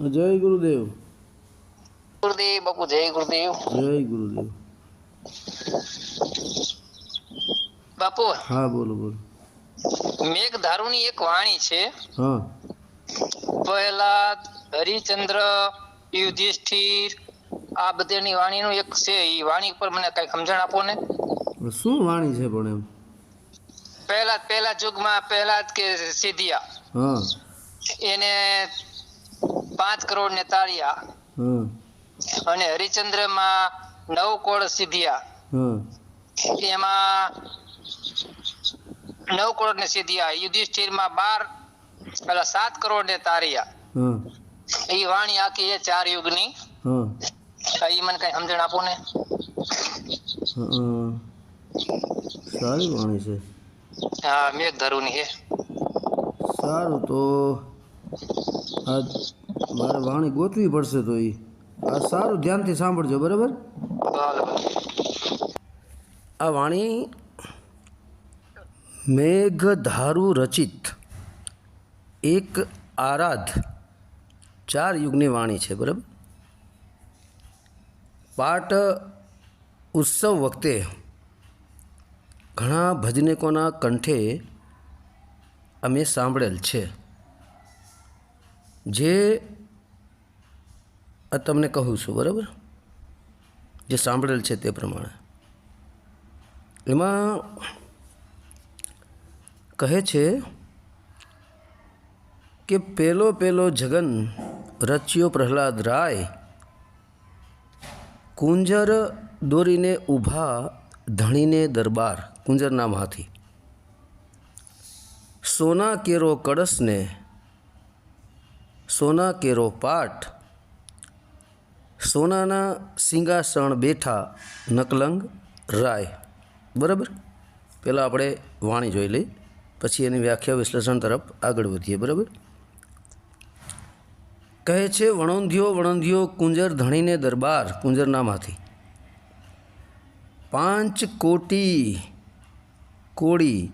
જય ગુરુદેવ. ગુરુદેવ બાપુ જય ગુરુદેવ. જય ગુરુદેવ. બાપુ હા બોલો બોલો. મેઘધારુની એક વાણી છે. હા. પહેલા હરિચંદ્ર યુધિષ્ઠિર આ બધાની વાણીનું એક છે. એ વાણી પર મને કઈ સમજણ આપો ને. શું વાણી છે પણ એમ? પહેલા પહેલા યુગમાં પહેલા કે સિદ્ધિયા હા. એને પાંચ કરોડ ને તાળિયા. અને હરિચંદ્રમાં નવ કોડ સીધિયા. એમાં નવ કરોડ ને સીધિયા. યુધિષ્ઠિરમાં બાર પેલા સાત કરોડ ને તારિયા એ વાણી આખી એ ચાર યુગની એ મને કઈ સમજણ આપો ને? હા. સારી વાણી છે. હા મેઘધરુની છે સારું તો આ મારે વાણી ગોતવી પડશે તો એ આ સારું ધ્યાનથી સાંભળજો, બરાબર? આ વાણી મેઘધારુ રચિત. એક આરાધ. ચાર યુગની વાણી છે, બરાબર? પાઠ ઉત્સવ વખતે ઘણા ભજનિકોના કંઠે અમે સાંભળેલ છે. જે આ તમને કહું છું, બરાબર? જે સાંભળેલ છે તે પ્રમાણે. એમાં કહે છે કે પેલો પેલો જગન રચ્યો પ્રહલાદ રાય કુંજર દોરીને ઊભા ધણીને દરબાર કુંજરના હાથી. સોના કેરો કળશને સોના કેરો પાટ સોનાના સિંગાસણ બેઠા નકલંગ રાય. બરાબર? પહેલાં આપણે વાણી જોઈ લઈ, પછી એની વ્યાખ્યા વિશ્લેષણ તરફ આગળ વધીએ, બરાબર? કહે છે, વણોંધિયો વણોંધિયો, કુંજર ધણીને દરબાર, કુંજરનામાંથી. પાંચ કોટી કોળી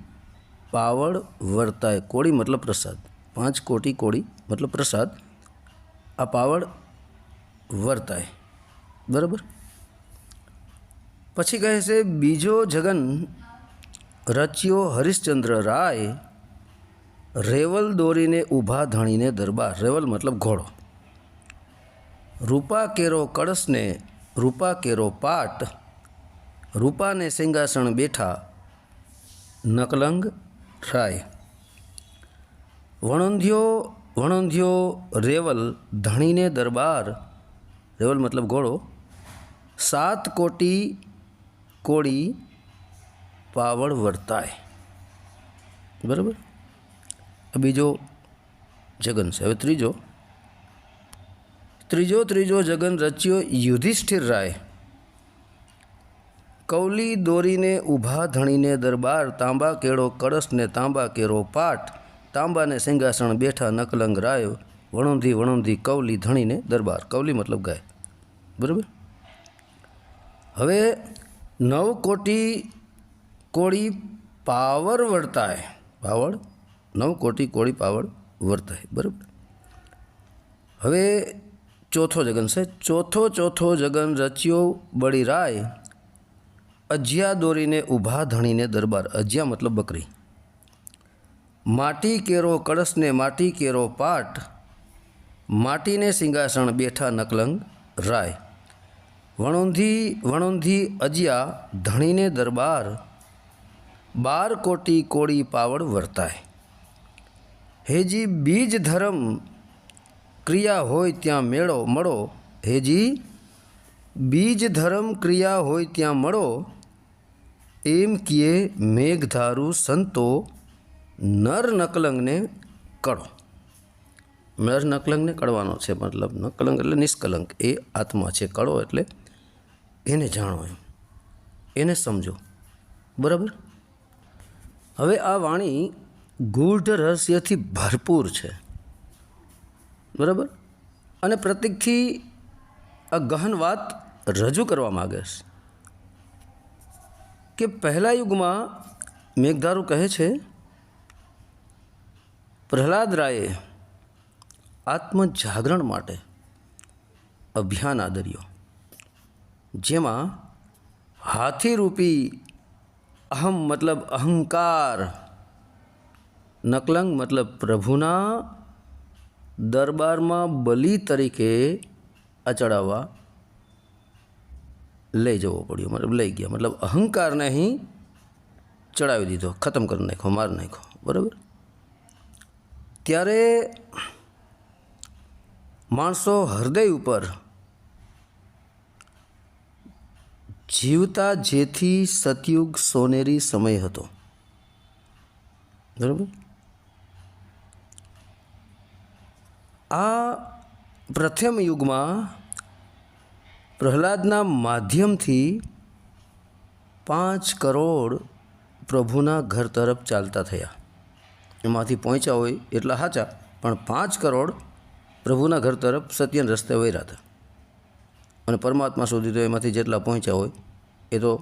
પાવડ વર્તાય. કોળી મતલબ પ્રસાદ. પાંચ કોટી કોળી મતલબ પ્રસાદ આ પાવડ વર્તાય. બરાબર? પછી કહે છે, બીજો જગન રચ્યો હરિશ્ચંદ્ર રાય રેવલ દોરીને ઊભા ધણીને દરબાર. રેવલ મતલબ ઘોડો. રૂપા કેરો કળશને રૂપા કેરો પાટ, રૂપાને સિંહાસણ બેઠા નકલંગ રાય. વણંધ્યો વણંધ્યો રેવલ ધણીને દરબાર. રેવલ મતલબ ઘોડો. સાત કોટી કોળી પાવડ વર્તાય. બરાબર? બીજો જગન છે. હવે ત્રીજો. ત્રીજો ત્રીજો જગન રચ્યો યુધિષ્ઠિર રાય. કૌલી દોરીને ઊભા ધણીને દરબાર. તાંબા કેળો કળશને તાંબા કેરો પાટ. તાંબાને સિંહાસણ બેઠા નકલંગ રાયો વણુંધી વણુંધી કવલી ધણીને દરબાર. કૌલી મતલબ ગાય. બરાબર? હવે નવ કોટી કોળી પાવર વર્તાય. પાવડ નવ કોટી કોળી પાવડ વર્તાય. બરાબર? હવે ચોથો જગન છે ચોથો ચોથો જગન રચ્યો બળી રાય, અજ્યા દોરીને ઊભા ધણીને દરબાર. અજિયા મતલબ બકરી. માટી કેરો કળશને માટી કેરો પાટ. માટીને સિંહાસણ બેઠા નકલંગ રાય. વણોંધી વણોંધી અજિયા ધણીને દરબાર. બાર કોટી કોળી પાવડ વર્તાય. હેજી બીજ ધર્મ, ક્રિયા હોય ત્યાં મેળો મળો. હેજી બીજ ધર્મ, ક્રિયા હોય ત્યાં મળો. એમ કીએ મેઘધારુ સંતો નર નકલંગને કળો. નર નકલંગને કળવાનો છે મતલબ નકલંગ એટલે નિષ્કલંક. એ આત્મા છે કળો એટલે એને જાણો એમ. એને સમજો. બરાબર? હવે આ વાણી ગૂઢ રહસ્યથી ભરપૂર છે. બરાબર? અને પ્રતિકથી આ ગહન વાત રજૂ કરવા માગે છે. કે પહેલા યુગમાં મેઘધારુ કહે છે પ્રહલાદ રાયે આત્મજાગરણ માટે અભિયાન આદર્યો જેમાં હાથીરૂપી અહમ મતલબ અહંકાર નકલંગ મતલબ પ્રભુના દરબારમાં બલિ તરીકે અચડાવવા લઈ જવો પડ્યો મતલબ લઈ ગયા મતલબ અહંકારને અહીં ચડાવી દીધો ખતમ કરી નાખ્યો મારી નાખ્યો બરાબર ત્યારે માણસો હૃદય ઉપર જીવતા જેથી સતયુગ સોનેરી સમય હતો. બરાબર? આ પ્રથમ યુગમાં પ્રહલાદના માધ્યમથી પાંચ કરોડ પ્રભુના ઘર તરફ ચાલતા થયા. એમાંથી પહોંચ્યા હોય એટલા સાચા, પણ પાંચ કરોડ પ્રભુના ઘર તરફ સત્યના રસ્તે વૈરા હતા. અને પરમાત્મા સુધી તો એમાંથી જેટલા પહોંચ્યા હોય, એ તો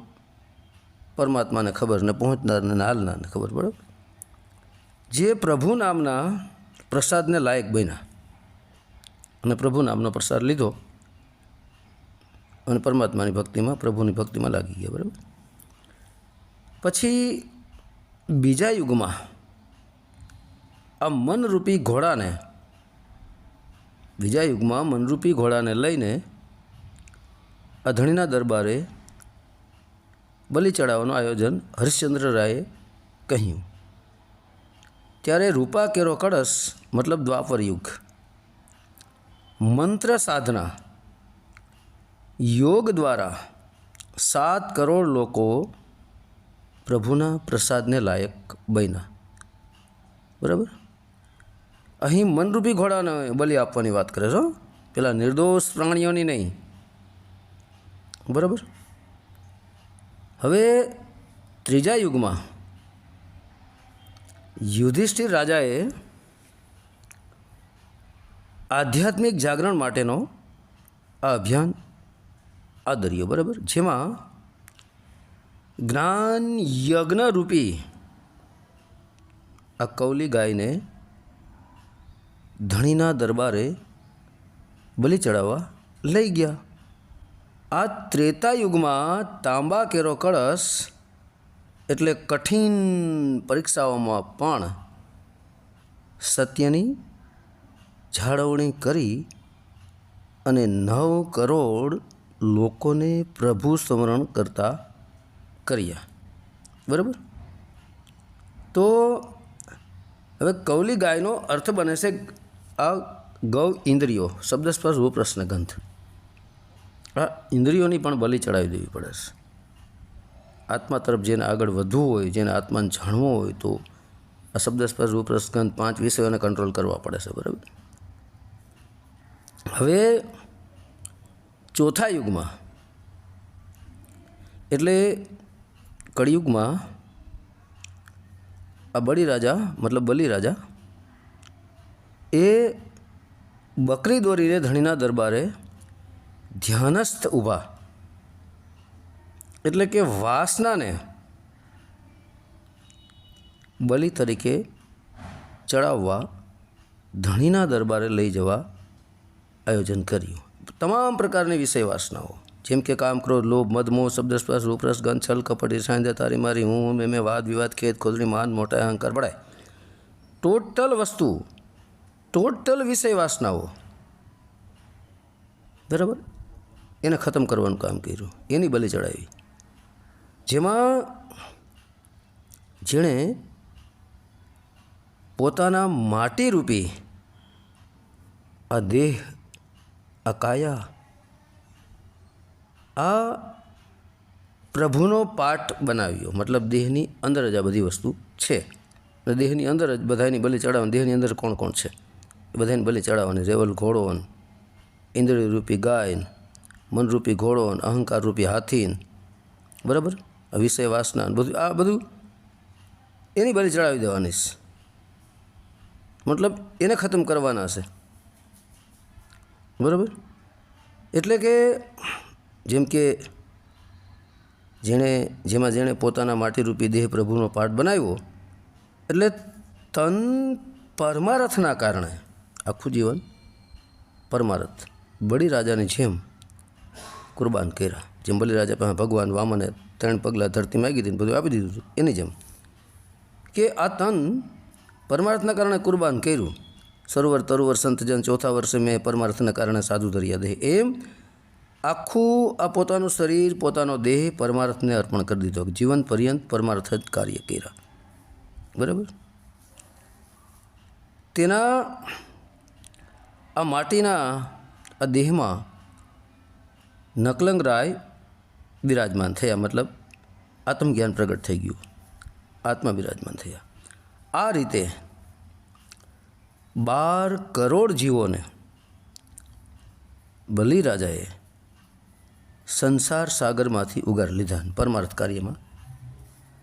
પરમાત્માને ખબર ને પહોંચનારને હાલનારને ખબર બરાબર જે પ્રભુ નામના પ્રસાદને લાયક બન્યા અને પ્રભુ નામનો પ્રસાદ લીધો અને પરમાત્માની ભક્તિમાં પ્રભુની ભક્તિમાં લાગી ગયા, બરાબર? પછી બીજા યુગમાં આ મનરૂપી ઘોડાને બીજા યુગમાં મનરૂપી ઘોડાને લઈને અધણીના દરબારે બલિ ચડાવવાનું આયોજન હરિશ્ચંદ્ર રાયે કહ્યું. ત્યારે રૂપા કેરો કળશ, મતલબ દ્વાપર યુગ, મંત્ર સાધના, યોગ દ્વારા સાત કરોડ લોકો પ્રભુના પ્રસાદને લાયક બન્યા. બરાબર? અહીં મનરૂપી ઘોડાને બલિ આપવાની વાત કરે છો પેલા નિર્દોષ પ્રાણીઓની નહીં. બરાબર? હવે ત્રીજા યુગમાં યુધિષ્ઠિર રાજાએ આધ્યાત્મિક જાગરણ માટેનો આ અભિયાન આદર્યો, બરાબર? જેમાં જ્ઞાન યજ્ઞરૂપી આ કૌલી ગાયને ધણીના દરબારે બલિ ચડાવવા લઈ ગયા. આ ત્રેતા યુગમાં તાંબા કેરો કળશ એટલે કઠિન પરીક્ષાઓમાં પણ સત્યની જાળવણી કરી અને નવ કરોડ લોકોને પ્રભુ સ્મરણ કરતા કર્યા. બરાબર? તો હવે કૌલી ગાયનો અર્થ બને છે આ ગૌ, ઇન્દ્રિયો શબ્દ સ્પર્શ ગંધ. આ ઇન્દ્રિયોની પણ બલિ ચડાવી દેવી પડે છે. આત્મા તરફ જેને આગળ વધવું હોય, જેને આત્માને જાણવું હોય, તો આ શબ્દ સ્પર્શ રૂપ્રશ્ન ગંધ પાંચ વિષયોને કંટ્રોલ કરવા પડે છે, બરાબર? હવે ચોથા યુગમાં, એટલે કળિયુગમાં આ બળી રાજા મતલબ બલિ રાજા એ બકરી દોરીને ધણીના દરબારે ધ્યાનસ્થ ઊભા. એટલે કે વાસનાને બલિ તરીકે ચડાવવા ધણીના દરબારે લઈ જવા આયોજન કર્યું. તમામ પ્રકારની વિષય વાસનાઓ, જેમ કે કામ, ક્રોધ, લોભ મદમોહ શબ્દ, સ્પર્શ, રૂપરસ, ગંધ, છલ, કપટ ઈર્ષાંદ્ય તારી મારી, હું મેં મેં, વાદ, વિવાદ ખેત ખોદણી, માન, મોટા, અહંકાર બળાય ટોટલ વસ્તુ ટોટલ વિષય વાસનાઓ. બરાબર? એને ખતમ કરવાનું કામ કર્યું. એની બલિ ચડાવી. જેમાં જેણે પોતાના માટીરૂપી આ દેહ, આ કાયા, આ પ્રભુનો પાઠ બનાવ્યો. મતલબ દેહની અંદર જ આ બધી વસ્તુ છે. દેહની અંદર જ બધાની બલિ ચડાવવાની, દેહની અંદર કોણ કોણ છે? બધાની બલી ચડાવવાની, રેવલ ઘોડો ને ગાયન ગાય મનરૂપી ઘોડો ને અહંકારરૂપી હાથીન, બરાબર? વિષય વાસના બધું, આ બધું એની બલી ચડાવી દેવાની છે. મતલબ એને ખતમ કરવાના છે. બરાબર? એટલે કે જેમ કે જેણે, જેમાં જેણે પોતાના માટીરૂપી દેહ પ્રભુનો પાઠ બનાવ્યો, એટલે તન પરમારથના કારણે આખું જીવન પરમારથ. બળી રાજાની જેમ કુરબાન કર્યા. જેમ બલિરાજા પાસે ભગવાન વામને ત્રણ પગલાં ધરતી માગી દીધી બધું આપી દીધું હતું. એની જેમ કે આ તન પરમાર્થના કારણે કુરબાન કર્યું. સરોવર તરોવર સંતજન ચોથા વર્ષે મેં પરમાર્થના કારણે સાધુ ધર્યા દેહ. એમ આખું આ પોતાનું શરીર, પોતાનો દેહ પરમાર્થને અર્પણ કરી દીધો. જીવન પર્યંત પરમાર્થ જ કાર્ય કર્યા. બરાબર? તેના આ માટીના આ દેહમાં નકલંગ રાય બિરાજમાન થયા, મતલબ આત્મજ્ઞાન પ્રગટ થઈ ગયું. આત્મા બિરાજમાન થયા. આ રીતે બાર કરોડ જીવોને બલિરાજાએ સંસાર સાગરમાંથી ઉગાર લીધા પરમાર્થ કાર્યમાં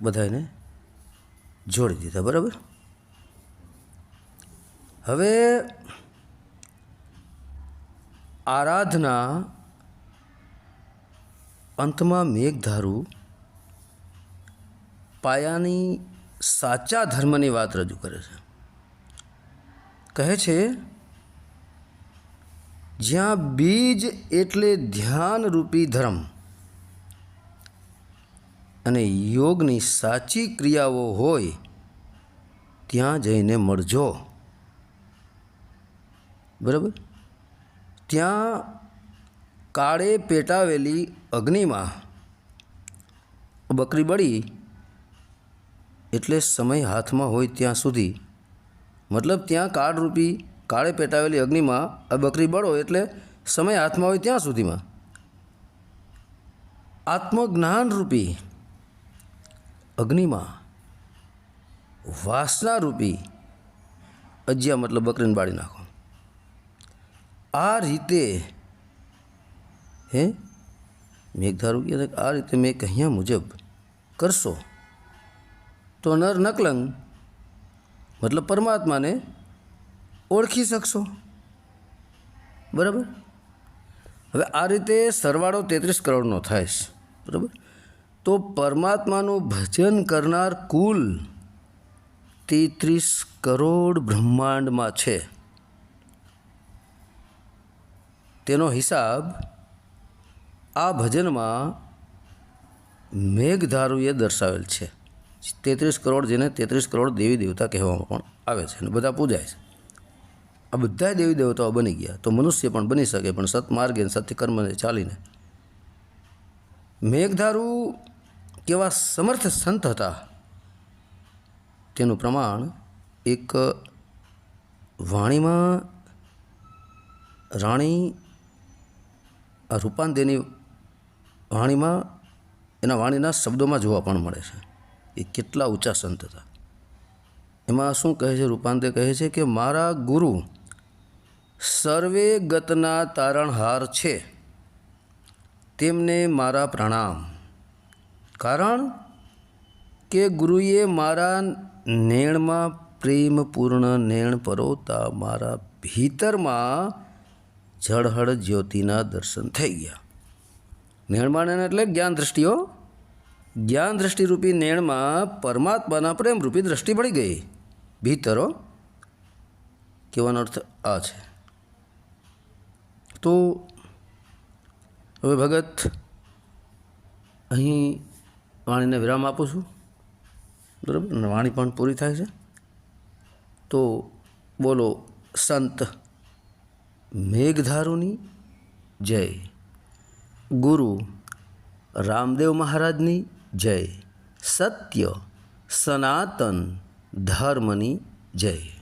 બધાને જોડી દીધા, બરાબર? હવે આરાધના અંતમાં મેઘધારુ પાયાની સાચા ધર્મની વાત રજૂ કરે છે. કહે છે, જ્યાં બીજ એટલે ધ્યાનરૂપી ધર્મ અને યોગની સાચી ક્રિયાઓ હોય, ત્યાં જઈને મળજો. બરાબર? ત્યાં કાળે પેટાવેલી અગ્નિમાં બકરી બળી એટલે સમય હાથમાં હોય ત્યાં સુધી. મતલબ ત્યાં કાળરૂપી, કાળે પેટાવેલી અગ્નિમાં આ બકરી બળો એટલે સમય હાથમાં હોય ત્યાં સુધીમાં. આત્મજ્ઞાનરૂપી અગ્નિમાં વાસનારૂપી અજ્યા મતલબ બકરીને બાળી નાખો. આ રીતે, હે? મેઘધારુ કે આ રીતે મેં કહ્યા મુજબ કરશો, તો નર નકલંગ, મતલબ પરમાત્માને ઓળખી શકશો. બરાબર? હવે આ રીતે સરવાળો તેત્રીસ કરોડનો થાય છે, બરાબર? તો પરમાત્માનું ભજન કરનાર કુલ તેત્રીસ કરોડ બ્રહ્માંડમાં છે. તેનો હિસાબ આ ભજનમાં મેઘધારુએ દર્શાવેલ છે. તેત્રીસ કરોડ જેને તેત્રીસ કરોડ દેવી દેવતા કહેવામાં પણ આવે છે અને બધા પૂજાય છે. આ બધા દેવી દેવતાઓ બની ગયા તો મનુષ્ય પણ બની શકે પણ સત્માર્ગે સત્યકર્મને સત્ય કર્મને ચાલીને. મેઘધારુ કેવા સમર્થ સંત હતા. તેનું પ્રમાણ એક વાણીમાં રાણી આ રૂપાંદેની વાણીમાં, એના વાણીના શબ્દોમાં જોવા પણ મળે છે. એ કેટલા ઊંચા સંત હતા. એમાં શું કહે છે? રૂપાંતે કહે છે કે, મારા ગુરુ, સર્વે ગતના તારણહાર છે. તેમને મારા પ્રણામ. કારણ કે ગુરુએ મારા નેણમાં પ્રેમપૂર્ણ નેણ પરોતા મારા ભીતરમાં ઝળહળ જ્યોતિના દર્શન થઈ ગયા. નેણમાં નેણ એટલે જ્ઞાન દ્રષ્ટિઓ જ્ઞાન દ્રષ્ટિરૂપી નેણમાં પરમાત્માના પ્રેમરૂપી દ્રષ્ટિ પડી ગઈ. ભીતરો કહેવાનો અર્થ આ છે. તો હવે ભગત, અહીં વાણીને વિરામ આપું છું. બરાબર? વાણી પણ પૂરી થાય છે. તો બોલો, સંત મેઘધારુની જય. ગુરુ રામદેવ મહારાજની જય. સત્ય સનાતન ધર્મની જય.